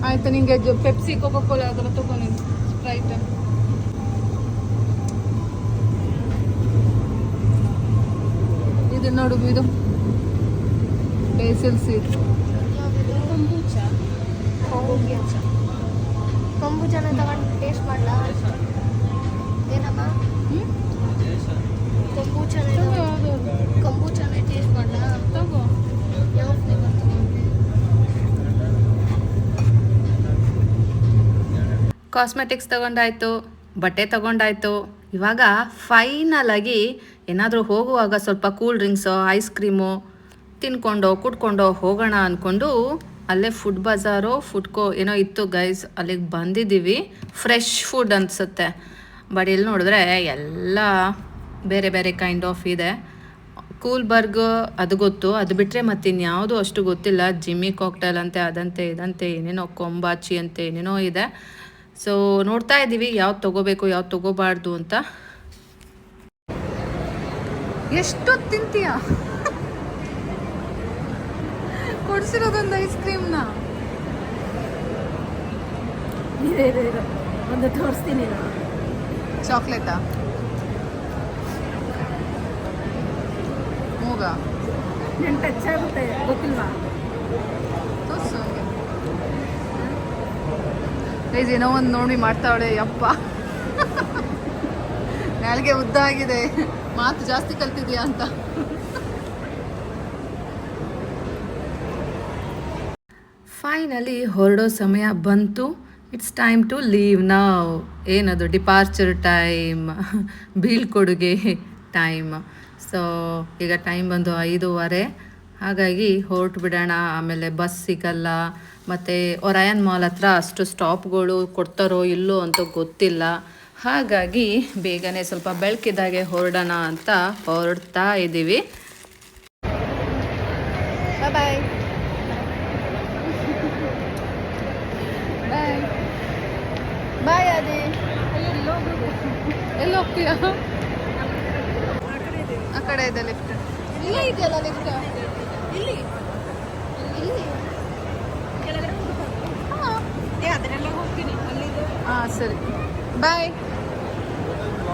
S1: ಆಯ್ತು, ನಿಂಗೆ ಪೆಪ್ಸಿ ಕೋಕೋ ಕೋಲಾ ಅದರ ತಗೋ ನೀನು. ಸ್ಪ್ರೈಟ್ ಇದು ನೋಡು ಇದು. ಬೇಸಲ್ ಸೀಟ್
S5: ಯಾವುದು ಕೊಂಬುಚ ಕೊಂಬುಚ ಕೊಂಬುಚನ ತಗೊಂಡು ಟೇಸ್ಟ್ ಮಾಡಲಾ? ಏನಮ್ಮ? ಕೊಂಬುಚನೆ ಕೊಂಬುಚನೆ ಟೇಸ್ಟ್ ಮಾಡಲಾ?
S1: ತಗೋ.
S5: ಯಾವ ಫ್ಲೇವರ್ ತಗೊಂಡ್ರಿ
S1: ಕಾಸ್ಮೆಟಿಕ್ಸ್ ತಗೊಂಡಾಯ್ತು ಬಟ್ಟೆ ತಗೊಂಡಾಯ್ತು. ಇವಾಗ ಫೈನಲ್ ಆಗಿ ಏನಾದರೂ ಹೋಗುವಾಗ ಸ್ವಲ್ಪ ಕೂಲ್ ಡ್ರಿಂಕ್ಸು ಐಸ್ ಕ್ರೀಮು ತಿನ್ಕೊಂಡೋ ಕುಟ್ಕೊಂಡೋ ಹೋಗೋಣ ಅಂದ್ಕೊಂಡು ಅಲ್ಲೇ ಫುಡ್ ಬಜಾರೋ ಫುಡ್ ಕೋ ಏನೋ ಇತ್ತು ಗೈಸ್ ಅಲ್ಲಿಗೆ ಬಂದಿದ್ದೀವಿ. ಫ್ರೆಶ್ ಫುಡ್ ಅನಿಸುತ್ತೆ. ಬಟ್ ಇಲ್ಲಿ ನೋಡಿದ್ರೆ ಎಲ್ಲ ಬೇರೆ ಬೇರೆ ಕೈಂಡ್ ಆಫ್ ಇದೆ. ಕೂಲ್ಬರ್ಗ್ ಅದು ಗೊತ್ತು. ಅದು ಬಿಟ್ಟರೆ ಮತ್ತಿನ್ಯಾವುದು ಅಷ್ಟು ಗೊತ್ತಿಲ್ಲ. ಜಿಮ್ಮಿ ಕಾಕ್ಟೈಲ್ ಅಂತೆ, ಅದಂತೆ, ಇದಂತೆ, ಏನೇನೋ ಕೊಂಬಾಚಿ ಅಂತೆ, ಏನೇನೋ ಇದೆ. ಸೊ ನೋಡ್ತಾ ಇದ್ದೀವಿ ಯಾವ್ದು ತೊಗೋಬೇಕು, ಯಾವ್ದು ತೊಗೋಬಾರ್ದು ಅಂತ. ಎಷ್ಟೊತ್ತು ತಿಂತೀಯ? ಕೊಡ್ಸಿರೋದೊಂದು ಐಸ್ ಕ್ರೀಮ್ನ
S6: ಇದೆ ಇದೆ ಇದೆ. ಒಂದು ತೋರಿಸ್ತೀನಿ ನಾನು.
S1: ಚಾಕ್ಲೇಟಾ? ಮೂಗ?
S6: ನನ್ನ ಟಚ್ ಆಗುತ್ತೆ ಗೊತ್ತಿಲ್ವಾ?
S1: ತೋರ್ಸು ಗೈಸ್ ಏನೋ ಒಂದು ನೋಡಿ ಮಾಡ್ತಾವಳೆ ಯಪ್ಪ. ನಾಲ್ಗೆ ಉದ್ದ ಆಗಿದೆ. ಮಾತು ಜಾಸ್ತಿ ಕಲ್ತಿದ್ಯಾ ಅಂತ. ಫೈನಲಿ ಹೊರಡೋ ಸಮಯ ಬಂತು. ಇಟ್ಸ್ ಟೈಮ್ ಟು ಲೀವ್ ನಾವು ಏನದು ಡಿಪಾರ್ಚರ್ ಟೈಮ್ ಬೀಳ್ಕೊಡುಗೆ ಟೈಮ್ ಸೊ ಈಗ ಟೈಮ್ ಬಂದು ಐದೂವರೆ. ಹಾಗಾಗಿ ಹೊರಟು ಬಿಡೋಣ. ಆಮೇಲೆ ಬಸ್ ಸಿಗಲ್ಲ. ಮತ್ತು ಒರಾಯನ್ ಮಾಲ್ ಹತ್ರ ಅಷ್ಟು ಸ್ಟಾಪ್ಗಳು ಕೊಡ್ತಾರೋ ಇಲ್ಲೋ ಅಂತ ಗೊತ್ತಿಲ್ಲ. ಹಾಗಾಗಿ ಬೇಗನೆ ಸ್ವಲ್ಪ ಬೆಳಕಿದಾಗೆ ಹೊರಡೋಣ ಅಂತ ಹೊರಡ್ತಾ ಇದ್ದೀವಿ. ಬಾಯ್ ಬಾಯ್ ಬಾಯ್ ಅದೇ ಎಲ್ಲಿ ಹೋಗ್ತೀಯಾ? ಆ ಕಡೆ ಇದೆ ಲಿಫ್ಟ್ ಇಲ್ಲೇ ಇದೆಯಲ್ಲ ಲಿಫ್ಟ್ ಇಲ್ಲಿ. ಇಲ್ಲಿ. ಹಾಂ. ಸರಿ. ಬಾಯ್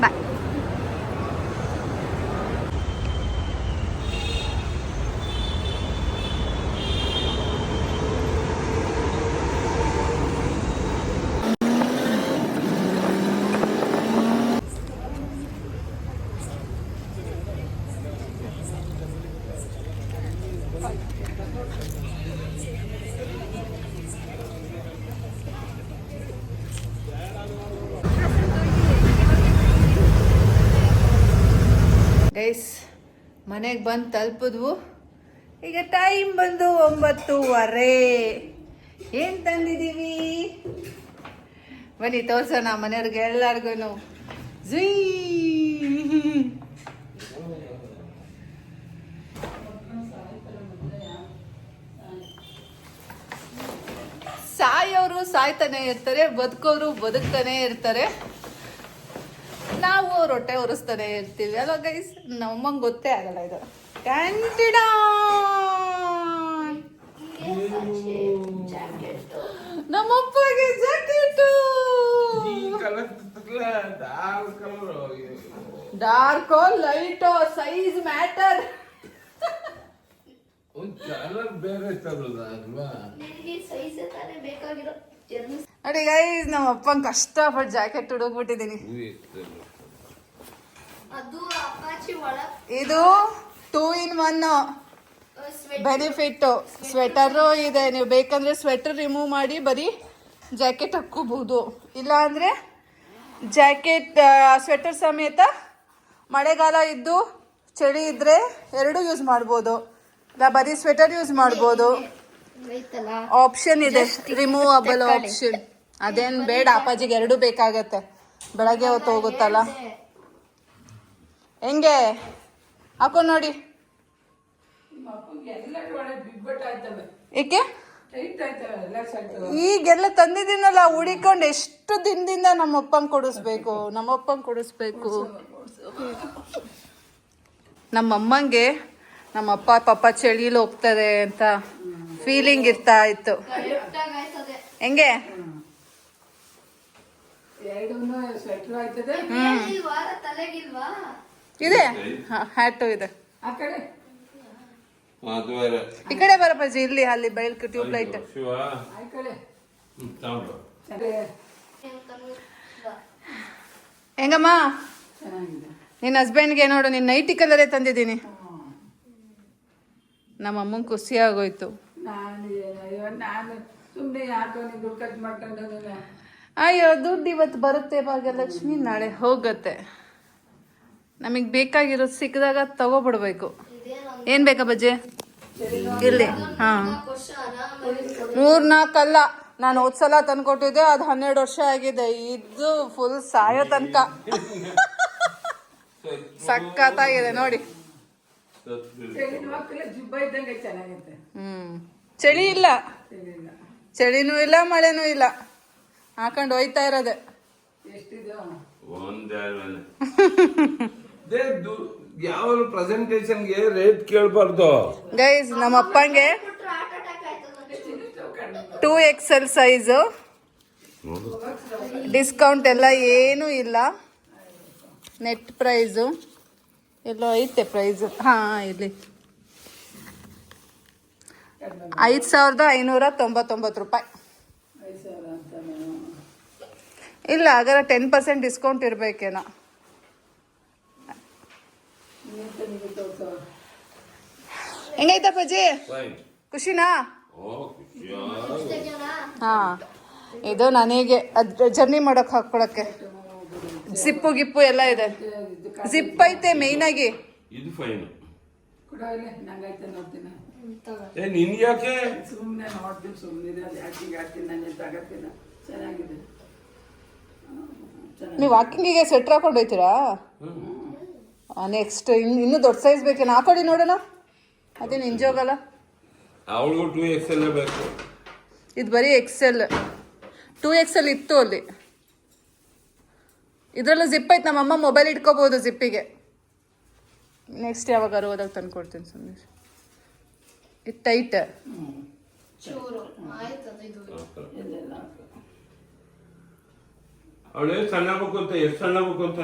S1: ಬಾಯ್ ಗೈಸ್ ಮನೆಗೆ ಬಂದು ತಲುಪಿದ್ವು. ಈಗ ಟೈಮ್ ಬಂದು ಒಂಬತ್ತೂವರೆ. ಏನು ತಂದಿದ್ದೀವಿ? ಬನ್ನಿ, ತೋರ್ಸೋಣ ಮನೆಯವ್ರಿಗೆ ಎಲ್ಲರಿಗೂ ಝೀ. ಸಾಯೋರು ಸಾಯ್ತಾನೆ ಇರ್ತಾರೆ, ಬದುಕೋರು ಬದುಕ್ತಾನೆ ಇರ್ತಾರೆ. ನಾವು ರೊಟ್ಟೆ ಉರಿಸ್ತಾನೆ ಇರ್ತೀವಿ ಅಲ್ವಾ ಗೈಸ್ ನಮ್ಮಂಗೆ ಗೊತ್ತೇ ಆಗಲ್ಲ ಇದು. ಕ್ಯಾಂಟಿಡ ನಮ್ಮಪ್ಪಗೆ ಜಾಕೆಟ್ ಡಾರ್ಕೋ ಲೈಟೋ ಸೈಜ್ ಮ್ಯಾಟರ್ ನೋಡಿ ಗೈಸ್ ನಮ್ಮ ಅಪ್ಪಂಗೆ ಕಷ್ಟಪಟ್ಟು ಜಾಕೆಟ್ ಹುಡುಕ್ಬಿಟ್ಟಿದ್ದೀನಿ ಇದು two in
S7: one
S1: benefit sweater ಇದೆ. ನೀವು ಬೇಕಂದ್ರೆ ಸ್ವೆಟರ್ ರಿಮೂವ್ ಮಾಡಿ ಬರೀ ಜಾಕೆಟ್ ಹಾಕ್ಕೋಬಹುದು. ಇಲ್ಲ ಅಂದರೆ ಜಾಕೆಟ್ ಸ್ವೆಟರ್ ಸಮೇತ ಮಳೆಗಾಲ ಇದ್ದು ಚಳಿ ಇದ್ದರೆ ಎರಡೂ ಯೂಸ್ ಮಾಡ್ಬೋದು. ಇಲ್ಲ ಬರೀ ಸ್ವೆಟರ್ ಯೂಸ್ ಮಾಡ್ಬೋದು. ಆಪ್ಷನ್ ಇದೆ. ರಿಮೂವಬಲ್ ಆಪ್ಷನ್ ಅದೇನು ಬೇಡ ಅಪ್ಪಾಜಿಗೆ ಎರಡೂ ಬೇಕಾಗತ್ತೆ. ಬೆಳಗ್ಗೆ ಹೊತ್ತು ಹೋಗುತ್ತಲ್ಲ? ಹೆಂಗೆ? ಹಾಕೋ ನೋಡಿ. ಏಕೆ? ಈಗೆಲ್ಲ ತಂದಿದ್ದೀನಲ್ಲ ಉಡಿಕೊಂಡು ಎಷ್ಟು ದಿನದಿಂದ ನಮ್ಮ ಅಪ್ಪಂಗೆ ಕೊಡಿಸ್ಬೇಕು ನಮ್ಮಪ್ಪಂಗೆ ಕೊಡಿಸ್ಬೇಕು. ನಮ್ಮಮ್ಮಂಗೆ ಅಮ್ಮಂಗೆ ನಮ್ಮ ಅಪ್ಪ ಪಾಪ ಚಳಿಲಿ ಹೋಗ್ತಾರೆ ಅಂತ ಫೀಲಿಂಗ್ ಇರ್ತಾ ಇತ್ತು. ಹೆಂಗೆ?
S3: ಎರಡೂ
S1: ಇದೆ? ಹ್ಯಾಟು ಇದೆ. ಈ ಕಡೆ ಬರಪ್ಪಾಜಿ ಇಲ್ಲಿ ಅಲ್ಲಿ ಬೆಳಕು ಟ್ಯೂಬ್ ಲೈಟ್ ಹೆಂಗಮ್ಮ? ನಿನ್ನ ಹಸ್ಬೆಂಡ್ಗೆ ನೋಡು ನಿನ್ನ ನೈಟಿ ಕಲರೇ ತಂದಿದ್ದೀನಿ. ನಮ್ಮ ಅಮ್ಮಂಗೆ ಖುಷಿ ಆಗೋಯ್ತು
S3: ಅಯ್ಯೋ ದುಡ್ಡು
S1: ಇವತ್ತು ಬರುತ್ತೆ ಭಾಗ್ಯಲಕ್ಷ್ಮಿ ನಾಳೆ ಹೋಗುತ್ತೆ. ನಮಗೆ ಬೇಕಾಗಿರೋದು ಸಿಕ್ಕಿದಾಗ ತಗೋಬಿಡ್ಬೇಕು. ಏನು ಬೇಕಾ ಬಜ್ಜೆ? ಇಲ್ಲಿ ಹಾಂ. ಮೂರ್ನಾಲ್ಕಲ್ಲ ನಾನು ಹೋದ್ಸಲ ತಂದ್ಕೊಟ್ಟಿದ್ದೆ ಅದು ಹನ್ನೆರಡು ವರ್ಷ ಆಗಿದೆ. ಇದು ಫುಲ್ ಸಾಯೋ ತನಕ. ಸಖತ್ತಾಗಿದೆ ನೋಡಿ. ಹ್ಮ್. ಚಳಿ ಇಲ್ಲ. ಚಳಿನೂ ಇಲ್ಲ ಮಳೆನೂ ಇಲ್ಲ. ಹಾಕೊಂಡು ಹೋಯ್ತಾ ಇರೋದು.
S3: ಎಷ್ಟಿದು
S4: ಒಂದೆರಡು ಯಾವ ಪ್ರೆಸೆಂಟೇಶನ್ಗೆ ರೇಟ್ ಕೇಳಬಾರ್ದು.
S1: ಗೈಸ್ ನಮ್ಮ ಅಪ್ಪಂಗೆ ಟೂ ಎಕ್ಸೆಲ್ ಸೈಜು ಡಿಸ್ಕೌಂಟ್ ಎಲ್ಲ ಏನೂ ಇಲ್ಲ. ನೆಟ್ ಪ್ರೈಸು ಎಲ್ಲೋ ಐತೆ ಪ್ರೈಸು ಹಾಂ ಇಲ್ಲಿ ಐದು ಸಾವಿರದ ಐನೂರ ತೊಂಬತ್ತೊಂಬತ್ತು ರೂಪಾಯಿ. ಇಲ್ಲ ಹಾಗಾದ್ರೆ ಟೆನ್ ಪರ್ಸೆಂಟ್ ಡಿಸ್ಕೌಂಟ್ ಇರಬೇಕೇನೋ.
S3: ನಿಮಗೆ
S4: ಅಜ್ಜಿ?
S1: ಖುಷಿನಾ? ಹಾ ಇದು ನನಗೆ ಅದು ಜರ್ನಿ ಮಾಡೋಕೆ ಹಾಕ್ಕೊಳಕ್ಕೆ ಸಿಪ್ಪು ಗಿಪ್ಪು ಎಲ್ಲ ಇದೆ. ಜಿಪ್ ಐತೆ ಮೇಯ್ನಾಗಿ
S4: ಇದು ಫೈನ್ ಏ ನಿನ್ ಯಾಕೆ?
S3: ಸುಮ್ಮನೆ ನೋಡ್ತೀನಿ ಸುಮ್ಮನೆ ಹಾಕ್ತೀನಿ ನಾನು ಚೆನ್ನಾಗಿದೆ. ಚೆನ್ನಾಗಿ
S1: ನೀವು ವಾಕಿಂಗಿಗೆ ಸ್ವೆಟ್ರ್ ಹಾಕೊಂಡು ಹೋಯ್ತೀರಾ? ನೆಕ್ಸ್ಟ್ ಇನ್ನು ಇನ್ನೂ ದೊಡ್ಡ ಸೈಜ್ ಬೇಕೇನು? ಹಾಕೊಡಿ ನೋಡೋಣ. ಅದೇನು ಇಂಜೋಗಲ್ಲ
S4: ಅವಳಿಗೂ ಟೂ ಎಕ್ಸ್ ಎಲ್ ಬೇಕು.
S1: ಇದು ಬರೀ ಎಕ್ಸೆಲ್ ಟೂ ಎಕ್ಸೆಲ್ ಇತ್ತು ಅಲ್ಲಿ. ಇದರಲ್ಲೂ ಜಿಪ್ ಐತೆ ನಮ್ಮಮ್ಮ ಮೊಬೈಲ್ ಇಟ್ಕೋಬೋದು ಜಿಪ್ಪಿಗೆ ನೆಕ್ಸ್ಟ್ ಯಾವಾಗ ಹೋದಾಗ ತಂದು ಕೊಡ್ತೀನಿ ಸುಮ್ಮನೆ ಇದು ಟೈಟ್
S4: ಅವಳು ಸಣ್ಣ ಬೇಕು ಅಂತ ಎಷ್ಟು ಸಣ್ಣ ಬೇಕು ಅಂತ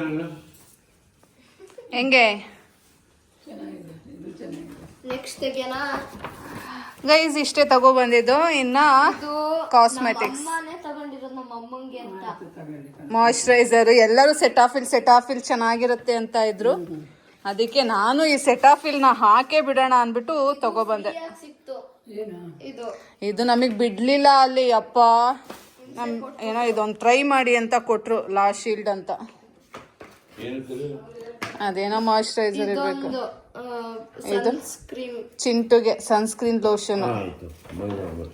S1: ಹೆಂಗೆ?
S3: ಚೆನ್ನಾಗಿದೆ ಇದು ಚೆನ್ನಾಗಿದೆ
S5: ನೆಕ್ಸ್ಟ್ ತೆಗೆನಾ
S1: ಗೈಸ್ ಇಷ್ಟೇ ತಗೋ ಬಂದಿದ್ದು. ಇನ್ನ
S5: ಇದು
S1: ಕಾಸ್ಮೆಟಿಕ್ಸ್ ಮಾಯಶ್ಚರೈಸರ್ ಎಲ್ಲರೂ ಸೆಟಾಫಿಲ್ ಸೆಟಾಫಿಲ್ ಚೆನ್ನಾಗಿರುತ್ತೆ ಅಂತ ಇದ್ರು. ಅದಕ್ಕೆ ನಾನು ಈ ಸೆಟಾಫಿಲ್ನ ಹಾಕೇ ಬಿಡೋಣ ಅಂದ್ಬಿಟ್ಟು ತಗೊಬಂದೆ
S5: ಇದು.
S1: ನಮಗ್ ನಮಗೆ ಬಿಡ್ಲಿಲ್ಲ ಅಲ್ಲಿ ಅಪ್ಪ. ನಮ್ ಏನೋ ಇದೊಂದು ಟ್ರೈ ಮಾಡಿ ಅಂತ ಕೊಟ್ರು ಲಾ ಶೀಲ್ಡ್ ಅಂತ. ಅದೇನೋ ಮಾಯಿಶ್ಚರೈಸರ್ ಇರಬೇಕು.
S5: ಇದೊಂದು
S1: ಇದು?
S5: ಸ್ಕ್ರೀನ್
S1: ಚಿಂಟುಗೆ ಸನ್ಸ್ಕ್ರೀನ್ ಲೋಷನ್
S4: ಆಯ್ತು.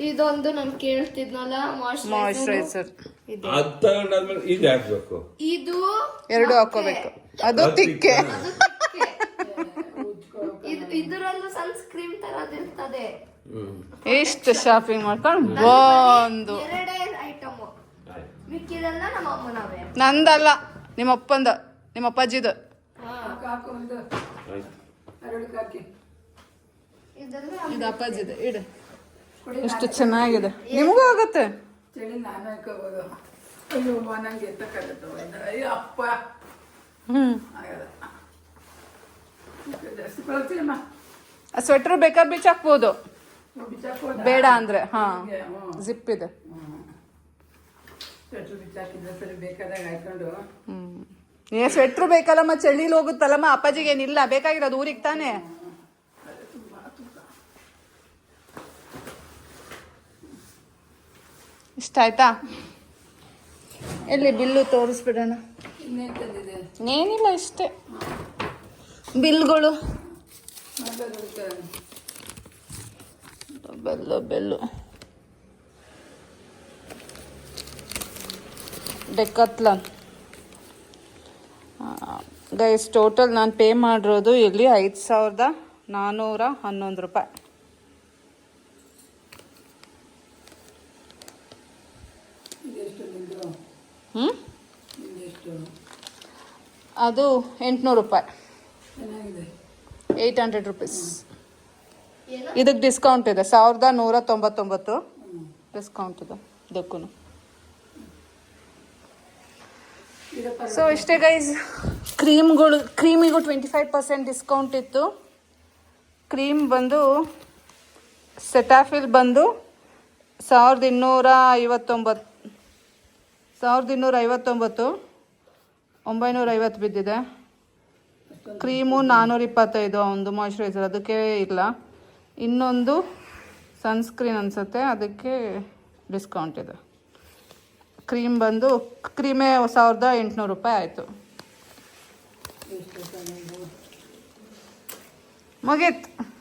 S5: ಇದೊಂದು ನಾನು ಕೇಳ್ತಿದ್ನಲ್ಲ ಮಾಯಶ್ಚರೈಸರ್
S1: ಮಾಯಿಶ್ಚರೈಸರ್
S4: ಅದು ತಗೊಂಡಾದ್ಮೇಲೆ ಇದು ಹಾಕ್ಬೇಕು.
S5: ಇದು
S1: ಎರಡು ಹಾಕೋಬೇಕು ಅದು ತಿಕ್ಕೆ.
S5: ಅದು ತಿಕ್ಕೆ. ಇದು ಇದರಲ್ಲೂ ಸನ್ಸ್ಕ್ರೀನ್ ತರದಿರ್ತದೆ
S1: ಎಷ್ಟು ಶಾಪಿಂಗ್ ಮಾಡ್ಕೊಂಡು ಬಂದು.
S5: ಎರಡೇ ಐಟಮ್
S4: ಆಯ್ತು.
S5: ಮಿಕ್ಕಿದೆಲ್ಲ ನಮ್ಮ ಅಮ್ಮನವೇ
S1: ನಂದಲ್ಲ ನಿಮ್ಮ ಅಪ್ಪಂದ ನಿಮ್ಮ ಅಪ್ಪಾಜಿದು ಇದು ಇದೆ ಇಡು. ಎಷ್ಟು ಚೆನ್ನಾಗಿದೆ. ನಿಮಗೂ ಆಗುತ್ತೆ?
S3: ಚಳಿ ನಾನು ಹಾಕೋಬೋದು. ಅಯ್ಯೋ ಅವ್ವ, ನಂಗೆ ಎತ್ತಕ್ಕಾಗತ್ತವ ಅಯ್ಯೋ ಅಪ್ಪ.
S1: ಹ್ಞೂ
S3: ಆಗಲ್ಲ ಜಾಸ್ತಿ ಕಳ್ತೀಯಮ್ಮ
S1: ಸ್ವೆಟರ್ ಬೇಕಾದ್ರೆ ಬಿಚ್ಚಾಕ್ಬೋದು
S3: ಹಾಕ್ಬೋದು.
S1: ಬೇಡ ಅಂದ್ರೆ ಹಾ. ಜಿಪ್ ಇದೆ.
S3: ಸ್ವೆಟ್ರ್ ಬಿಚ್ಚಾಕಿದ್ರೆ ಸರಿ ಬೇಕಾದಾಗ ಹಾಕೊಂಡು
S1: ಹ್ಮ್. ಏ ಸ್ವೆಟ್ರ್ ಬೇಕಲ್ಲಮ್ಮ, ಚಳಿಲಿ ಹೋಗುತ್ತಲ್ಲಮ್ಮ, ಅಪ್ಪಾಜಿಗೆ ಏನಿಲ್ಲ, ಬೇಕಾಗಿರೋದು ಊರಿಗೆ ತಾನೆ. ಇಷ್ಟ ಆಯ್ತಾ ಎಲ್ಲಿ ಬಿಲ್ಲು ತೋರಿಸ್ಬಿಡೋಣ. ಏನಿಲ್ಲ ಇಷ್ಟೇ. ಬಿಲ್ಗಳು. ಬೆಲ್ಲು ಬೆಲ್ಲು. ಡೆಕ್ಕತ್ಲನ್ ಗೈಸ್ ಟೋಟಲ್ ನಾನು ಪೇ ಮಾಡಿರೋದು ಇಲ್ಲಿ ಐದು ಸಾವಿರದ ನಾನ್ನೂರ ಹನ್ನೊಂದು ರೂಪಾಯಿ. ಹ್ಞೂ ಅದು ಎಂಟುನೂರು ರೂಪಾಯಿ. ಏಯ್ಟ್ ಹಂಡ್ರೆಡ್ ರುಪೀಸ್ ಇದಕ್ಕೆ ಡಿಸ್ಕೌಂಟ್ ಇದೆ ಸಾವಿರದ ನೂರ ತೊಂಬತ್ತೊಂಬತ್ತು. ಡಿಸ್ಕೌಂಟ್ ಇದೆ ಇದಕ್ಕೂ ಸೊ ಇಷ್ಟೇ ಗೈಸ್ ಕ್ರೀಮ್ಗಳು ಕ್ರೀಮಿಗೂ ಟ್ವೆಂಟಿ ಫೈವ್ ಪರ್ಸೆಂಟ್ ಡಿಸ್ಕೌಂಟ್ ಇತ್ತು. ಕ್ರೀಮ್ ಬಂದು ಸೆಟಾಫಿಲ್ ಬಂದು ಸಾವಿರದ ಇನ್ನೂರ ಐವತ್ತೊಂಬತ್ತು ಸಾವಿರದ ಇನ್ನೂರ ಐವತ್ತೊಂಬತ್ತು ಒಂಬೈನೂರ ಐವತ್ತು ಬಿದ್ದಿದೆ. ಕ್ರೀಮು ನಾನ್ನೂರ ಇಪ್ಪತ್ತೈದು ಒಂದು ಮಾಯ್ಶ್ಚರೈಸರ್ ಅದಕ್ಕೆ ಇಲ್ಲ. ಇನ್ನೊಂದು ಸನ್ಸ್ಕ್ರೀನ್ ಅನಿಸುತ್ತೆ, ಅದಕ್ಕೆ ಡಿಸ್ಕೌಂಟ್ ಇದೆ. ಕ್ರೀಮ್ ಬಂದು ಕ್ರೀಮೇ ಸಾವಿರದ ಎಂಟುನೂರು ರೂಪಾಯಿ ಆಯಿತು. ಮುಗೀತು.